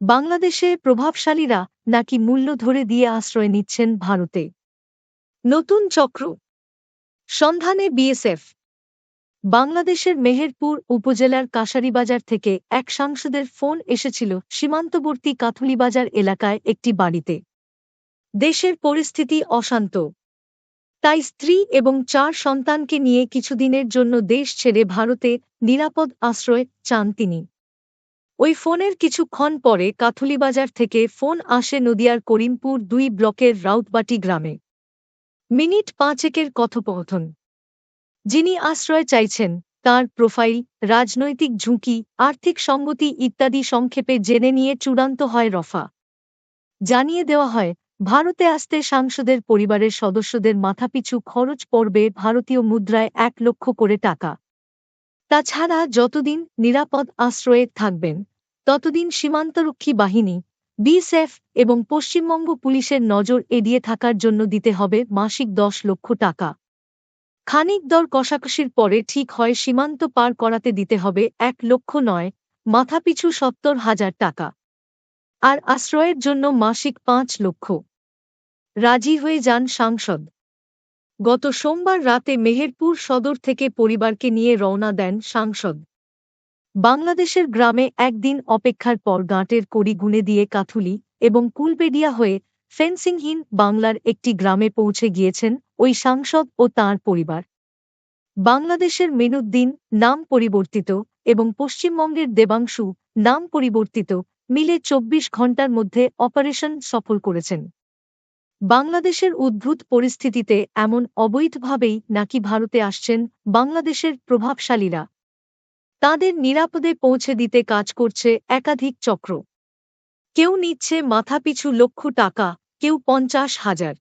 বাংলাদেশে প্রভাবশালীরা নাকি মূল্য ধরে দিয়ে আশ্রয় নিচ্ছেন ভারতে। নতুন চক্র। সন্ধানে বিএসএফ। বাংলাদেশের মেহেরপুর উপজেলার কাশারিবাজার থেকে এক সাংসদের ফোন এসেছিল সীমান্তবর্তী কাথুলিবাজার এলাকায় একটি বাড়িতে। দেশের পরিস্থিতি অশান্ত। তাই স্ত্রী এবং চার সন্তানকে নিয়ে কিছুদিনের জন্য দেশ ছেড়ে ভারতে নিরাপদ আশ্রয় চান তিনি। ওই ফোনের কিছুক্ষণ পরে কাথুলিবাজার থেকে ফোন আসে নদিয়ার করিমপুর দুই ব্লকের রাউতবাটি গ্রামে। মিনিট পাঁচেকের কথোপকথন। যিনি আশ্রয় চাইছেন, তার প্রোফাইল, রাজনৈতিক ঝুঁকি, আর্থিক সঙ্গতি ইত্যাদি সংক্ষেপে জেনে নিয়ে চূড়ান্ত হয় রফা। জানিয়ে দেওয়া হয়, ভারতে আসতে সাংসদের পরিবারের সদস্যদের মাথাপিছু খরচ পড়বে ভারতীয় মুদ্রায় এক লক্ষ করে টাকা। তাছাড়া যতদিন নিরাপদ আশ্রয়ে থাকবেন। ততদিন সীমান্তরক্ষী বাহিনী, বিএসএফ এবং পশ্চিমবঙ্গ পুলিশের নজর এড়িয়ে থাকার জন্য দিতে হবে মাসিক দশ লক্ষ টাকা। খানিক দর কষাকষির পরে ঠিক হয় সীমান্ত পার করাতে দিতে হবে এক লক্ষ নয়, মাথাপিছু সত্তর হাজার টাকা। আর আশ্রয়ের জন্য মাসিক পাঁচ লক্ষ। রাজি হয়ে যান সাংসদ। গত সোমবার রাতে মেহেরপুর সদর থেকে পরিবারকে নিয়ে রওনা দেন সাংসদ। বাংলাদেশের গ্রামে একদিন অপেক্ষার পর গাঁটের কড়ি গুনে দিয়ে কাথুলি এবং কুলবেডিয়া হয়ে ফেন্সিংহীন বাংলার একটি গ্রামে পৌঁছে গিয়েছেন ওই সাংসদ ও তাঁর পরিবার। বাংলাদেশের মেনুদ্দিন নাম পরিবর্তিত এবং পশ্চিমবঙ্গের দেবাংশু নাম পরিবর্তিত মিলে চব্বিশ ঘণ্টার মধ্যে অপারেশন সফল করেছেন। বাংলাদেশের উদ্ভূত পরিস্থিতিতে এমন অবৈধভাবেই নাকি ভারতে আসছেন বাংলাদেশের প্রভাবশালীরা। তাদের নিরাপদে পৌঁছে দিতে কাজ করছে একাধিক চক্র। কেউ নিচ্ছে মাথাপিছু লক্ষ টাকা, কেউ পঞ্চাশ হাজার।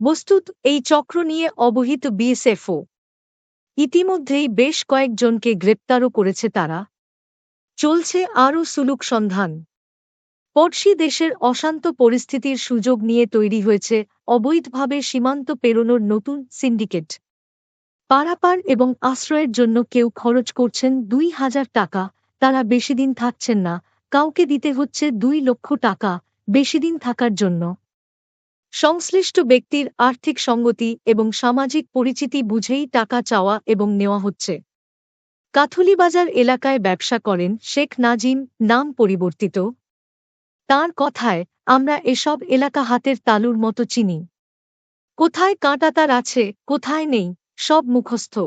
বস্তুত, এই চক্র নিয়ে অবহিত বিএসএফও ইতিমধ্যেই বেশ কয়েকজনকে গ্রেপ্তারও করেছে তারা। চলছে আরও সুলুক সন্ধান। পড়শি দেশের অশান্ত পরিস্থিতির সুযোগ নিয়ে তৈরি হয়েছে অবৈধভাবে সীমান্ত পেরোনোর নতুন সিন্ডিকেট। পারাপার এবং আশ্রয়ের জন্য কেউ খরচ করছেন দুই হাজার টাকা, তারা বেশিদিন থাকছেন না, কাউকে দিতে হচ্ছে দুই লক্ষ টাকা বেশিদিন থাকার জন্য। সংশ্লিষ্ট ব্যক্তির আর্থিক সঙ্গতি এবং সামাজিক পরিচিতি বুঝেই টাকা চাওয়া এবং নেওয়া হচ্ছে। কাথুলিবাজার এলাকায় ব্যবসা করেন শেখ নাজিম, নাম পরিবর্তিত। তার কথায়, আমরা এসব এলাকা হাতের তালুর মতো চিনি। কোথায় কাঁটাতার আছে, কোথায় নেই সব মুখস্থ।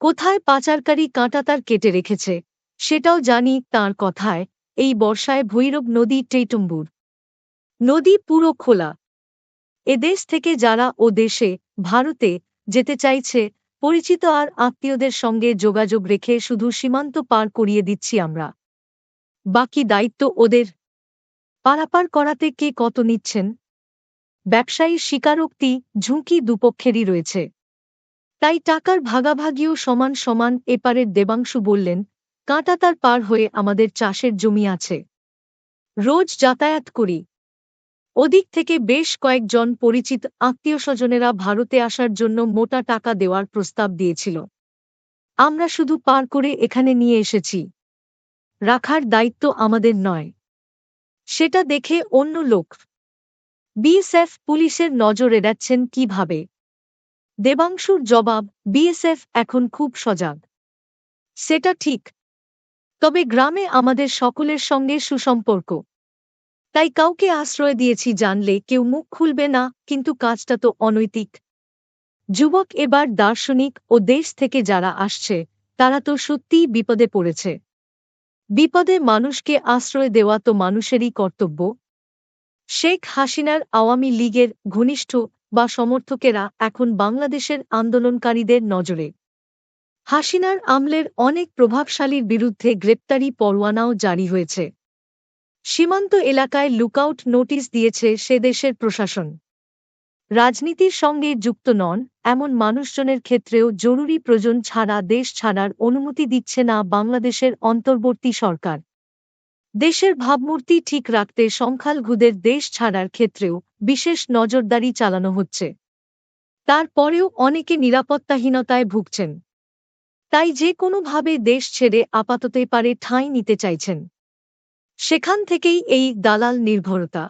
কোথায় পাচারকারী কাঁটা তার কেটে রেখেছে? সেটাও জানি তার কথায়, এই বর্ষায় ভৈরব নদী টেটুম্বুর। নদী পুরো খোলা। এদেশ থেকে যারা ও দেশে, ভারতে যেতে চাইছে, পরিচিত আর আত্মীয়দের সঙ্গে যোগাযোগ রেখে শুধু সীমান্ত পার করিয়ে দিচ্ছি আমরা। বাকি দায়িত্ব ওদের। পারাপার করাতে কে কত নিচ্ছেন? ব্যবসায়ী স্বীকারোক্তি ঝুঁকি দুপক্ষেরই রয়েছে। তাই টাকার ভাগাভাগিও সমান সমান এপারের দেবাংশু বললেন, কাঁটা তার পার হয়ে আমাদের চাষের জমি আছে। রোজ যাতায়াত করি। ওদিক থেকে বেশ কয়েকজন পরিচিত আত্মীয় স্বজনেরা ভারতে আসার জন্য মোটা টাকা দেওয়ার প্রস্তাব দিয়েছিল। আমরা শুধু পার করে এখানে নিয়ে এসেছি। রাখার দায়িত্ব আমাদের নয়। সেটা দেখে অন্য লোক বিএসএফ পুলিশের নজর এড়াচ্ছেন কীভাবে? দেবাংশুর জবাব, বিএসএফ এখন খুব সজাগ। সেটা ঠিক। তবে গ্রামে আমাদের সকলের সঙ্গে সুসম্পর্ক। তাই কাউকে আশ্রয় দিয়েছি জানলে কেউ মুখ খুলবে না, কিন্তু কাজটা তো অনৈতিক। যুবক এবার দার্শনিক ও দেশ থেকে যারা আসছে, তারা তো সত্যিই বিপদে পড়েছে। বিপদে মানুষকে আশ্রয় দেওয়া তো মানুষেরই কর্তব্য। শেখ হাসিনার আওয়ামী লীগের ঘনিষ্ঠ বা সমর্থকেরা এখন বাংলাদেশের আন্দোলনকারীদের নজরে। হাসিনার আমলের অনেক প্রভাবশালীর বিরুদ্ধে গ্রেপ্তারি পরোয়ানাও জারি হয়েছে। সীমান্ত এলাকায় লুকআউট নোটিশ দিয়েছে সে দেশের প্রশাসন। রাজনীতির সঙ্গে যুক্ত নন, এমন মানুষজনের ক্ষেত্রেও জরুরি প্রয়োজন ছাড়া দেশ ছাড়ার অনুমতি দিচ্ছে না বাংলাদেশের অন্তর্বর্তী সরকার। দেশের ভাবমূর্তি ঠিক রাখতে সংখ্যালঘুদের দেশ ছাড়ার ক্ষেত্রেও বিশেষ নজরদারি চালানো হচ্ছে। তারপরেও অনেকে নিরাপত্তাহীনতায় ভুগছেন। তাই যে কোনোভাবে দেশ ছেড়ে আপাততে পারে ঠাঁই নিতে চাইছেন। সেখান থেকেই এই দালাল নির্ভরতা।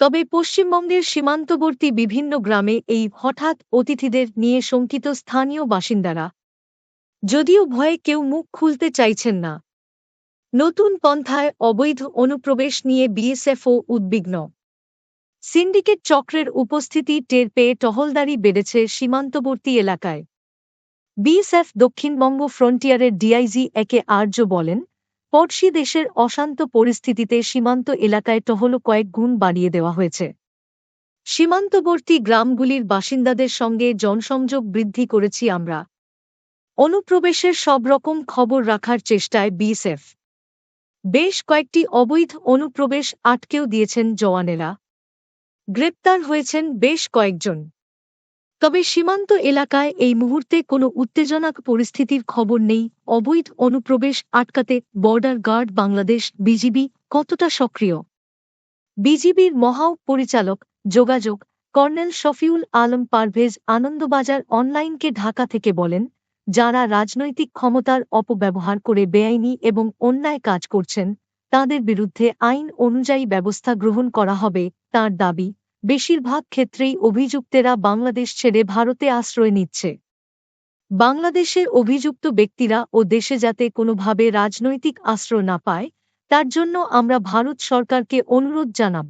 তবে পশ্চিমবঙ্গের সীমান্তবর্তী বিভিন্ন গ্রামে এই হঠাৎ অতিথিদের নিয়ে শঙ্কিত স্থানীয় বাসিন্দারা। যদিও ভয়ে কেউ মুখ খুলতে চাইছেন না। নতুন পন্থায় অবৈধ অনুপ্রবেশ নিয়ে বিএসএফও উদ্বিগ্ন। সিন্ডিকেট চক্রের উপস্থিতি টের পেয়ে টহলদারি বেড়েছে সীমান্তবর্তী এলাকায়। বিএসএফ দক্ষিণবঙ্গ ফ্রন্টিয়ারের ডিআইজি একে আর্য বলেন, পড়শি দেশের অশান্ত পরিস্থিতিতে সীমান্ত এলাকায় টহল কয়েক গুণ বাড়িয়ে দেওয়া হয়েছে। সীমান্তবর্তী গ্রামগুলির বাসিন্দাদের সঙ্গে জনসংযোগ বৃদ্ধি করেছি আমরা। অনুপ্রবেশের সব রকম খবর রাখার চেষ্টায় বিএসএফ। বেশ কয়েকটি অবৈধ অনুপ্রবেশ আটকেও দিয়েছেন জওয়ানেরা। গ্রেপ্তার হয়েছেন বেশ কয়েকজন। তবে সীমান্ত এলাকায় এই মুহূর্তে কোনো উত্তেজনাক পরিস্থিতির খবর নেই। অবৈধ অনুপ্রবেশ আটকাতে বর্ডার গার্ড বাংলাদেশ বিজিবি কতটা সক্রিয়? বিজিবির মহা পরিচালক যোগাযোগ কর্নেল শফিউল আলম পারভেজ আনন্দবাজার অনলাইনকে ঢাকা থেকে বলেন যারা রাজনৈতিক ক্ষমতার অপব্যবহার করে বেআইনি এবং অন্যায় কাজ করছেন, তাদের বিরুদ্ধে আইন অনুযায়ী ব্যবস্থা গ্রহণ করা হবে, তার দাবি। বেশিরভাগ ক্ষেত্রেই অভিযুক্তেরা বাংলাদেশ ছেড়ে ভারতে আশ্রয় নিচ্ছে। বাংলাদেশের অভিযুক্ত ব্যক্তিরা ও দেশে যাতে কোনোভাবে রাজনৈতিক আশ্রয় না পায়, তার জন্য আমরা ভারত সরকারকে অনুরোধ জানাব।